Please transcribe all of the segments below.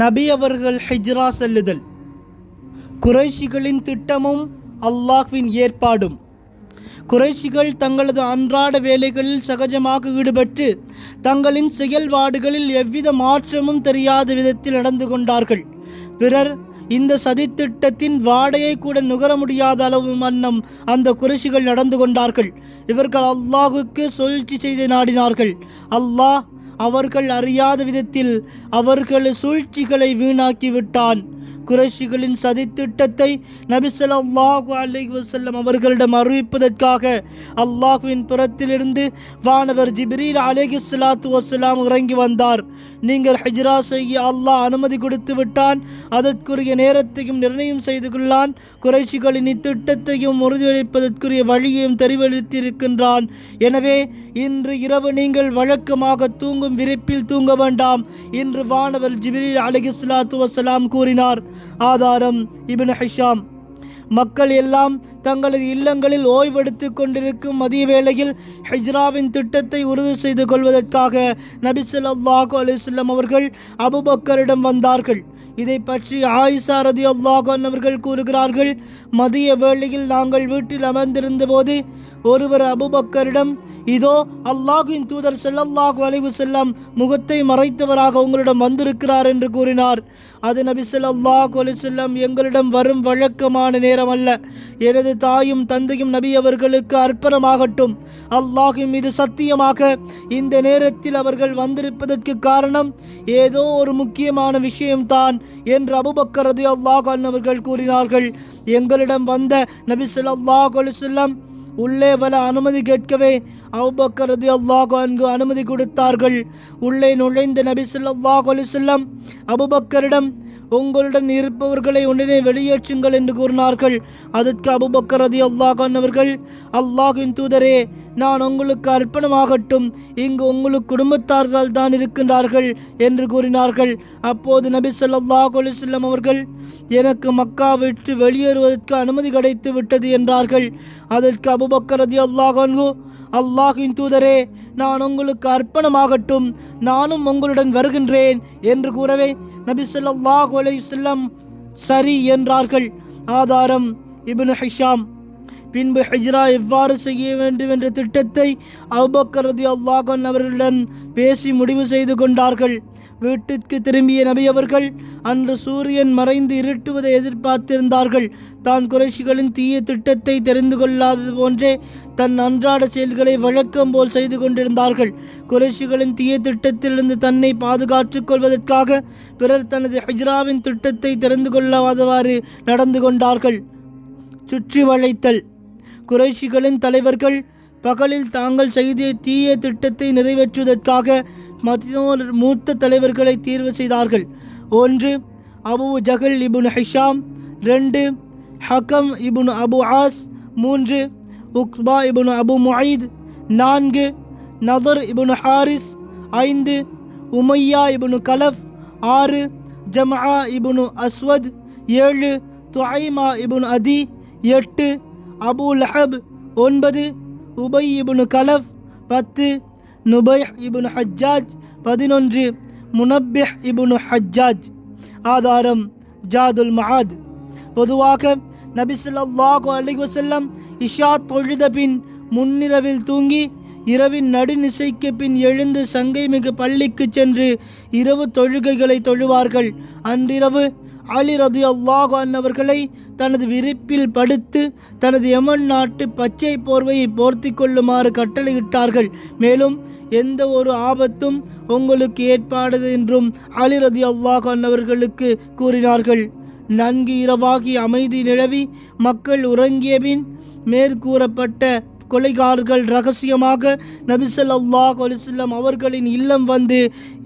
நபி அவர்கள் ஹிஜ்ரா செல்லுதல். குறைஷிகளின் திட்டமும் அல்லாஹ்வின் ஏற்பாடும். குறைஷிகள் தங்களது அன்றாட வேலைகளில் சகஜமாக ஈடுபட்டு தங்களின் செயல்பாடுகளில் எவ்வித மாற்றமும் தெரியாத விதத்தில் நடந்து கொண்டார்கள். பிறர் இந்த சதித்திட்டத்தின் வாடையை கூட நுகர முடியாத அளவு மன்னம் அந்த குறைஷிகள் நடந்து கொண்டார்கள். இவர்கள் அல்லாஹுக்கு சூழ்ச்சி செய்து நாடினார்கள். அல்லாஹ் அவர்கள் அறியாத விதத்தில் அவர்கள் சூழ்ச்சிகளை வீணாக்கிவிட்டான். குறைஷிகளின் சதி திட்டத்தை நபிசல்லாஹு அலி வசல்லம் அவர்களிடம் அறிவிப்பதற்காக அல்லாஹுவின் புறத்திலிருந்து வானவர் ஜிப்ரீல் அலேஹி சலாத்து வசலாம் இறங்கி வந்தார். நீங்கள் ஹஜ்ரா செய்ய அல்லாஹ் அனுமதி கொடுத்து விட்டான். அதற்குரிய நேரத்தையும் நிர்ணயம் செய்து கொள்ளான். குறைஷிகளின் இத்திட்டத்தையும் உறுதியளிப்பதற்குரிய வழியையும் தெரிவித்திருக்கின்றான் எனவே இன்று இரவு நீங்கள் வழக்கமாக தூங்கும் விரிப்பில் தூங்க வேண்டாம் இன்று வானவர் ஜிப்ரீல் அலைஹி சலாத்து வசலாம் கூறினார். ஆதாரம் இபின் ஹிஷாம். மக்கள் எல்லாம் தங்களது இல்லங்களில் ஓய்வெடுத்துக் கொண்டிருக்கும் மதிய வேளையில் ஹிஜ்ராவின் திட்டத்தை உறுதி செய்து கொள்வதற்காக நபி சொல்லாஹு அலுவலம் அவர்கள் அபுபக்கரிடம் வந்தார்கள். இதை பற்றி ஆயிஷா ரதியல்லாஹு அன்ஹா அவர்கள் கூறுகிறார்கள் மதிய வேளையில் நாங்கள் வீட்டில் அமர்ந்திருந்த போது ஒருவர் அபுபக்கரிடம் இதோ அல்லாஹுவின் தூதர் செல்லல்லாஹு அலைவு செல்லம் முகத்தை மறைத்தவராக உங்களிடம் வந்திருக்கிறார் என்று கூறினார். அது நபி செல்லல்லாஹு அலி செல்லம் எங்களிடம் வரும் வழக்கமான நேரம் அல்ல. எனது தாயும் தந்தையும் நபி அவர்களுக்கு அர்ப்பணமாகட்டும். அல்லாஹின் மீது சத்தியமாக இந்த நேரத்தில் அவர்கள் வந்திருப்பதற்கு காரணம் ஏதோ ஒரு முக்கியமான விஷயம்தான் என்று அபுபக்கரது அல்லாஹ் அவர்கள் கூறினார்கள். எங்களிடம் வந்த நபி ஸல்லல்லாஹு அலி செல்லம் உள்ளே வல அனுமதி கேட்கவே அவுபக்கரது அல்லாஹோ அல்லாஹ் அன்கு அனுமதி கொடுத்தார்கள். உள்ளே நுழைந்த நபி ஸல்லல்லாஹு அலைஹி அபுபக்கரிடம் உங்களுடன் இருப்பவர்களை உடனே வெளியேற்றுங்கள் என்று கூறினார்கள். அதற்கு அபுபக்கர் அல்லாஹ் அவர்கள் அல்லாஹின் தூதரே நான் உங்களுக்கு அர்ப்பணமாகட்டும். இங்கு உங்களுக்கு குடும்பத்தார்கள் தான் இருக்கின்றார்கள் என்று கூறினார்கள். அப்போது நபி ஸல்லல்லாஹு அலிசல்லம் அவர்கள் எனக்கு மக்கா விட்டு வெளியேறுவதற்கு அனுமதி கிடைத்து விட்டது என்றார்கள். அதற்கு அபுபக்கரதி அல்லாஹன்கு அல்லாஹ் அல்லாஹின் தூதரே நான் உங்களுக்கு அர்ப்பணமாகட்டும். நானும் உங்களுடன் வருகின்றேன் என்று கூறவே நபி ஸல்லல்லாஹு அலைஹி சரி என்றார்கள். ஆதாரம் இபின் ஹிஷாம். பின்பு ஹிஜ்ரா எவ்வாறு செய்ய வேண்டும் என்ற திட்டத்தை அபுபக்கர் அல்லாஹன் அவர்களுடன் பேசி முடிவு செய்து கொண்டார்கள். வீட்டிற்கு திரும்பிய நபி அவர்கள் அன்று சூரியன் மறைந்து இருட்டுவதை எதிர்பார்த்திருந்தார்கள். தான் குறைஷிகளின் தீய திட்டத்தை தெரிந்து கொள்ளாதது போன்றே தன் அன்றாட செயல்களை வழக்கம் போல் செய்து கொண்டிருந்தார்கள். குறைஷிகளின் தீய திட்டத்திலிருந்து தன்னை பாதுகாத்துக் கொள்வதற்காக பிறர் தனது ஹிஜ்ராவின் திட்டத்தை தெரிந்து கொள்ளாதவாறு நடந்து கொண்டார்கள். சுற்றி வளைத்தல் குறைஷிகளின் தலைவர்கள் பகலில் தாங்கள் செய்த தீய திட்டத்தை நிறைவேற்றுவதற்காக மத்தியோர் மூத்த தலைவர்களை தீர்வு செய்தார்கள். ஒன்று அபு ஜஹல் இபுன் ஹிஷாம். ரெண்டு ஹக்கம் இபுன் அபு ஆஸ். மூன்று உக்பா இபுன் அபு முயீத் நான்கு நதர் இபுன் ஹாரிஸ். ஐந்து உமையா இபுனு கலஃப். ஆறு ஜமா இபுனு அஸ்வத். ஏழு துஐமா இபுன் அதி. எட்டு அபு லஹப் ஒன்பது உபை இபுனு கலஃப் பத்து நுபை இபுனு ஹஜ்ஜாஜ் பதினொன்று முனப்பிஹ் இபுனு ஹஜ்ஜாஜ் ஆதாரம் ஜாதுல் மஹாத். பொதுவாக நபிசல்லாஹு ஸல்லல்லாஹு அலைஹி இஷா தொழுத பின் முன்னிரவில் தூங்கி இரவின் நடுநிசைக்கு பின் எழுந்து சங்கை மிகு பள்ளிக்கு சென்று இரவு தொழுகைகளை தொழுவார்கள். அன்றிரவு அலி ரது அல்லாஹ் அவர்களை தனது விரிப்பில் படுத்து தனது யமன் நாட்டு பச்சை போர்வையை போர்த்தி கொள்ளுமாறு கட்டளையிட்டார்கள். மேலும் எந்த ஒரு ஆபத்தும் உங்களுக்கு ஏற்பாடு என்றும் அலி ரதி அல்லாஹ் அவர்களுக்கு கூறினார்கள். நன்கு இரவாகி அமைதி நிலவி மக்கள் உறங்கிய பின் மேற்கூறப்பட்ட கொலைகாரர்கள் ரகசியமாக நபிசல்லாஹ் அலிசல்லம் அவர்களின் இல்லம் வந்து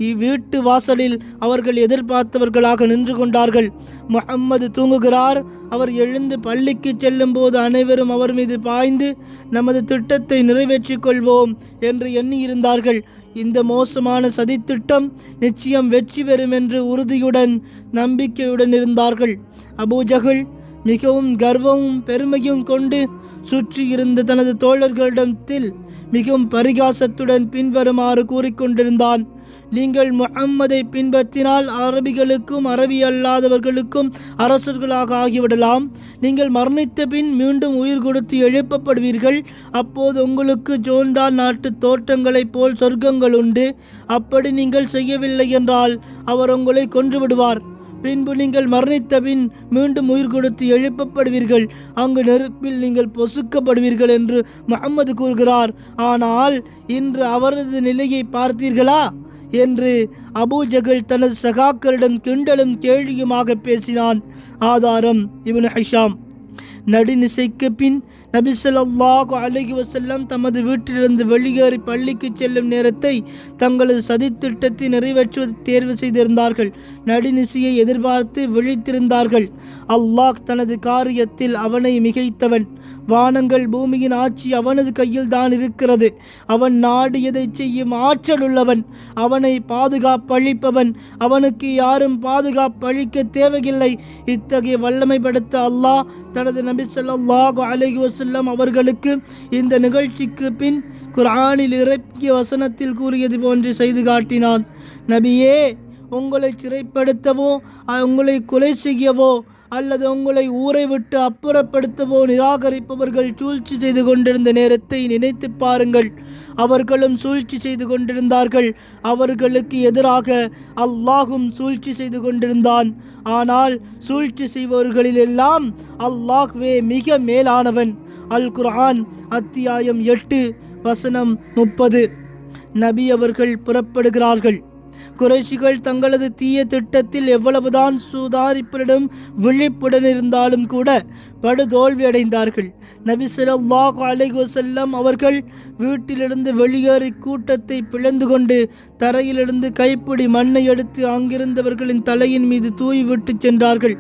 இவ்வீட்டு வாசலில் அவர்கள் எதிர்பார்த்தவர்களாக நின்று கொண்டார்கள். முகம்மது தூங்குகிறார். அவர் எழுந்து பள்ளிக்கு செல்லும் போது அனைவரும் அவர் மீது பாய்ந்து நமது திட்டத்தை நிறைவேற்றிக் கொள்வோம் என்று எண்ணியிருந்தார்கள். இந்த மோசமான சதித்திட்டம் நிச்சயம் வெற்றி பெறும் என்று உறுதியுடன் நம்பிக்கையுடன் இருந்தார்கள். அபூஜகுல் மிகவும் கர்வமும் பெருமையும் கொண்டு சுற்றி இருந்த தனது தோழர்களிடத்தில் மிகவும் பரிகாசத்துடன் பின்வருமாறு கூறிக்கொண்டிருந்தான் நீங்கள் முகம்மதை பின்பற்றினால் அரபிகளுக்கும் அரபி அல்லாதவர்களுக்கும் அரசர்களாக ஆகிவிடலாம். நீங்கள் மரணித்த பின் மீண்டும் உயிர் கொடுத்து எழுப்பப்படுவீர்கள். அப்போது உங்களுக்கு ஜோன்டால் நாட்டு தோட்டங்களைப் போல் சொர்க்கங்கள் உண்டு. அப்படி நீங்கள் செய்யவில்லை என்றால் அவர் உங்களை கொன்றுவிடுவார். பின்பு நீங்கள் மரணித்த பின் மீண்டும் உயிர் கொடுத்து எழுப்பப்படுவீர்கள். அங்கு நெருப்பில் நீங்கள் பொசுக்கப்படுவீர்கள் என்று முகமது கூறுகிறார். ஆனால் இன்று அவரது நிலையை பார்த்தீர்களா? என்று அபூஜகல் தனது சகாக்களிடம் கிண்டலும் கேள்வியுமாக பேசினான். ஆதாரம் இவன் ஹைஷாம். நடுநிசைக்கு பின் நபி ஸல்லல்லாஹு அலைஹி தமது வீட்டிலிருந்து வெளியேறி பள்ளிக்கு செல்லும் நேரத்தை தங்களது சதித்திட்டத்தை நிறைவேற்றுவது தேர்வு செய்திருந்தார்கள். நடுநிசையை எதிர்பார்த்து விழித்திருந்தார்கள். அல்லாஹ் தனது காரியத்தில் அவனை மிகைத்தவன். வானங்கள் பூமியின் ஆட்சி அவனது கையில் தான் இருக்கிறது. அவன் நாடியதை செய்யும் ஆற்றல் உள்ளவன். அவனை பாதுகாப்பளிப்பவன். அவனுக்கு யாரும் பாதுகாப்பளிக்க தேவையில்லை. இத்தகைய வல்லமை படுத்த அல்லாஹ் தனது நபி ஸல்லல்லாஹு அலைஹி வசல்லம் அவர்களுக்கு இந்த நிகழ்ச்சிக்கு பின் குர்ஆனில் இறக்கிய வசனத்தில் கூறியது போன்று செய்து காட்டினான். நபியே உங்களை சிறைப்படுத்தவோ உங்களை கொலை செய்யவோ அல்லது உங்களை ஊரை விட்டு அப்புறப்படுத்தவோ நிராகரிப்பவர்கள் சூழ்ச்சி செய்து கொண்டிருந்த நேரத்தை நினைத்து பாருங்கள். அவர்களும் சூழ்ச்சி செய்து கொண்டிருந்தார்கள். அவர்களுக்கு எதிராக அல்லாஹும் சூழ்ச்சி செய்து கொண்டிருந்தான். ஆனால் சூழ்ச்சி செய்பவர்களில் எல்லாம் அல்லாஹ்வே மிக மேலானவன். அல் குர்ஆன் அத்தியாயம் எட்டு வசனம் முப்பது. நபி அவர்கள் புறப்படுகிறார்கள். குறைஷிகள் தங்களது தீய திட்டத்தில் எவ்வளவுதான் சுதாரிப்பரிடம் விழிப்புடன் இருந்தாலும் கூட படுதோல்வி அடைந்தார்கள் நபி ஸல்லல்லாஹு அலைகோ செல்லம் அவர்கள் வீட்டிலிருந்து வெளியேறி கூட்டத்தை பிளந்து கொண்டு தரையிலிருந்து கைப்பிடி மண்ணை எடுத்து அங்கிருந்தவர்களின் தலையின் மீது தூய்விட்டு சென்றார்கள்.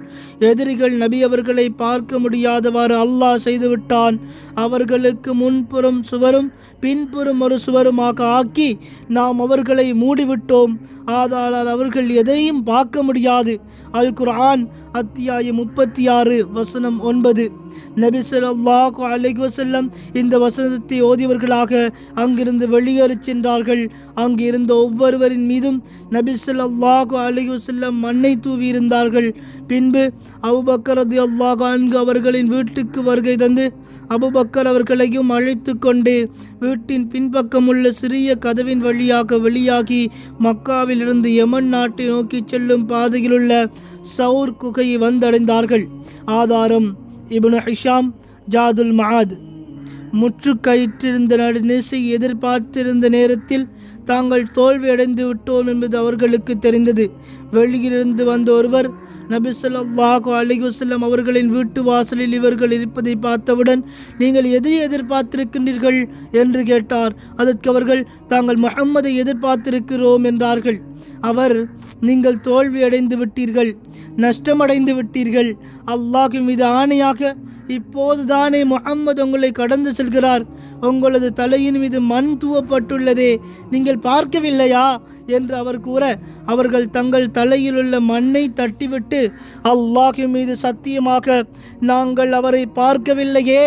எதிரிகள் நபி அவர்களை பார்க்க முடியாதவாறு அல்லாஹ் செய்துவிட்டான் அவர்களுக்கு முன்புறம் சுவரும் பின்புறம் ஒரு சுவருமாக ஆக்கி நாம் அவர்களை மூடிவிட்டோம். ஆதாளால் அவர்கள் எதையும் பார்க்க முடியாது. அல் குர்ஆன் அத்தியாயம் முப்பத்தி ஆறு வசனம் ஒன்பது. நபி சொல்லாஹு அலைஹி வசல்லம் இந்த வசனத்தை ஓதியவர்களாக அங்கிருந்து வெளியேறி சென்றார்கள். அங்கு இருந்த ஒவ்வொருவரின் மீதும் நபி சொல்லாஹு அலைஹி வசல்லம் மண்ணை தூவி இருந்தார்கள். பின்பு அபுபக்கரது அல்லாஹ் அன்கு அவர்களின் வீட்டுக்கு வருகை தந்து அபுபக்கர் அவர்களையும் அழைத்து கொண்டு வீட்டின் பின்பக்கம் உள்ள சிறிய கதவின் வழியாக வெளியாகி மக்காவிலிருந்து யமன் நாட்டை நோக்கி செல்லும் பாதையிலுள்ள சவுர் குகையை வந்தடைந்தார்கள். ஆதாரம் இபுனு ஹிஷாம் ஜாதுல் மஆத். முற்றுக்கயிற்றிருந்த நடுநிசை எதிர்பார்த்திருந்த நேரத்தில் தாங்கள் தோல்வி அடைந்து விட்டோம் என்பது அவர்களுக்கு தெரிந்தது. வெளியிலிருந்து வந்த ஒருவர் நபி சொல்லாஹு அலைஹி அவர்களின் வீட்டு வாசலில் இவர்கள் இருப்பதை பார்த்தவுடன் நீங்கள் எதை எதிர்பார்த்திருக்கின்றீர்கள் என்று கேட்டார். அதற்கு அவர்கள் தாங்கள் முகம்மதை எதிர்பார்த்திருக்கிறோம் என்றார்கள். அவர் நீங்கள் தோல்வி அடைந்து விட்டீர்கள் நஷ்டமடைந்து விட்டீர்கள். அல்லாஹ் மீது ஆணையாக இப்போது தானே முகம்மது உங்களை கடந்து செல்கிறார். உங்களது தலையின் மீது மண் தூவப்பட்டுள்ளதே நீங்கள் பார்க்கவில்லையா? என்று அவர் கூற அவர்கள் தங்கள் தலையில் உள்ள மண்ணை தட்டிவிட்டு அல்லாஹி மீது சத்தியமாக நாங்கள் அவரை பார்க்கவில்லையே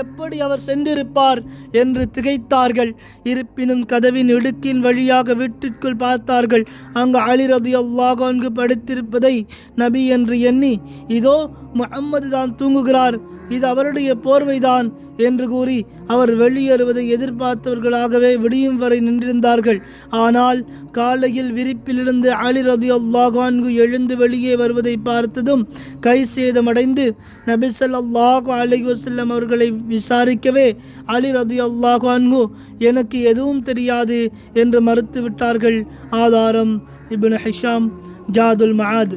எப்படி அவர் சென்றிருப்பார்? என்று திகைத்தார்கள். இருப்பினும் கதவின் இடுக்கின் வழியாக வீட்டிற்குள் பார்த்தார்கள். அங்கு அலிரதி அல்லாஹ் அங்கு படுத்திருப்பதை நபி என்று எண்ணி இதோ முகம்மது தான் தூங்குகிறார். இது அவருடைய போர்வைதான் என்று கூறி அவர் வெளியேறுவதை எதிர்பார்த்தவர்களாகவே விடியும் வரை நின்றிருந்தார்கள். ஆனால் காலையில் விரிப்பிலிருந்து அலி ரதி அல்லாஹான்கு எழுந்து வெளியே வருவதை பார்த்ததும் கை சேதமடைந்து நபி ஸல்லல்லாஹு அலைஹி அவர்களை விசாரிக்கவே அலி ரதி அல்லாஹான்கு எனக்கு எதுவும் தெரியாது என்று மறுத்து விட்டார்கள். ஆதாரம் இபின் ஹிஷாம் ஜாதுல் மஹாத்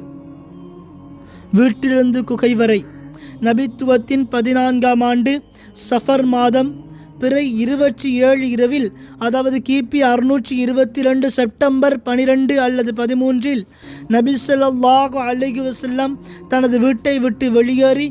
வீட்டிலிருந்து குகை வரை நபித்துவத்தின் பதினான்காம் ஆண்டு சஃபர் மாதம் பிறை இருபத்தி ஏழு இரவில் அதாவது கிபி அறுநூற்றி இருபத்தி ரெண்டு செப்டம்பர் பனிரெண்டு அல்லது பதிமூன்றில் நபி சொல்லாஹு அலைஹி வஸல்லம் தனது வீட்டை விட்டு வெளியேறி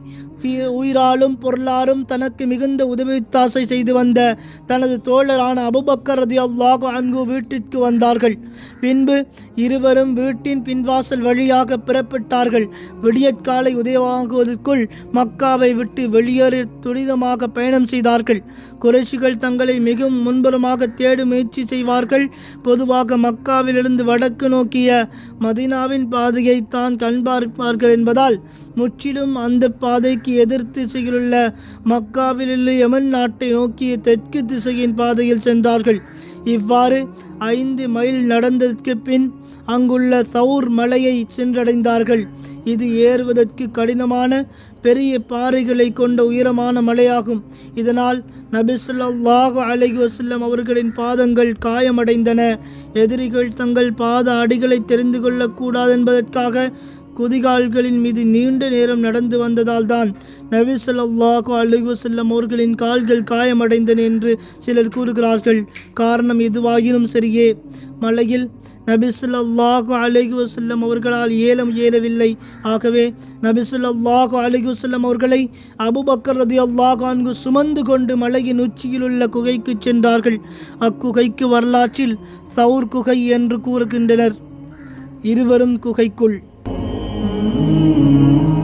உயிராலும் பொருளாலும் தனக்கு மிகுந்த உதவித்தாசை செய்து வந்த தனது தோழரான அபுபக்கர் ரதி அல்லாஹு அன்கு வீட்டிற்கு வந்தார்கள். பின்பு இருவரும் வீட்டின் பின்வாசல் வழியாக புறப்பட்டார்கள். விடியற்காலை உதயமாகுவதற்குள் மக்காவை விட்டு வெளியேறி துரிதமாக பயணம் செய்தார்கள். குறைஷிகள் தங்களை மிகவும் முன்புறமாக தேடும் முயற்சி செய்வார்கள். பொதுவாக மக்காவிலிருந்து வடக்கு நோக்கிய மதீனாவின் பாதையை தான் கண்பார்ப்பார்கள் என்பதால் முற்றிலும் அந்த பாதைக்கு நோக்கி எதிர் திசையிலுள்ள மக்காவிலுள்ள யமன் நாட்டை நோக்கிய தெற்கு திசையின் பாதையில் சென்றார்கள். இவ்வாறு ஐந்து மைல் நடந்ததற்கு பின் அங்குள்ள சவுர் மலையை சென்றடைந்தார்கள். இது ஏறுவதற்கு கடினமான பெரிய பாறைகளை கொண்ட உயரமான மலையாகும். இதனால் நபிசுல்லாஹு ஸல்லல்லாஹு வசல்லம் அவர்களின் பாதங்கள் காயமடைந்தன. எதிரிகள் தங்கள் பாத அடிகளை தெரிந்து கொள்ளக்கூடாது என்பதற்காக குதிகால்களின் மீது நீண்ட நேரம் நடந்து வந்ததால் தான் நபி ஸல்லல்லாஹு அலைஹி அவர்களின் கால்கள் காயமடைந்தன என்று சிலர் கூறுகிறார்கள். காரணம் எதுவாகினும் சரியே மலையில் நபிசுல்லாஹு அலஹி வசல்லம் அவர்களால் ஏலம் இயலவில்லை ஆகவே நபிசுல்லாஹு அலஹி வசல்லம் அவர்களை அபுபக்கர் ரதி அல்லாஹான்கு சுமந்து கொண்டு மலையின் உச்சியில் உள்ள குகைக்கு சென்றார்கள். அக்குகைக்கு வரலாற்றில் சவுர் குகை என்று கூறுகின்றனர். இருவரும் குகைக்குள் Mm-hmm.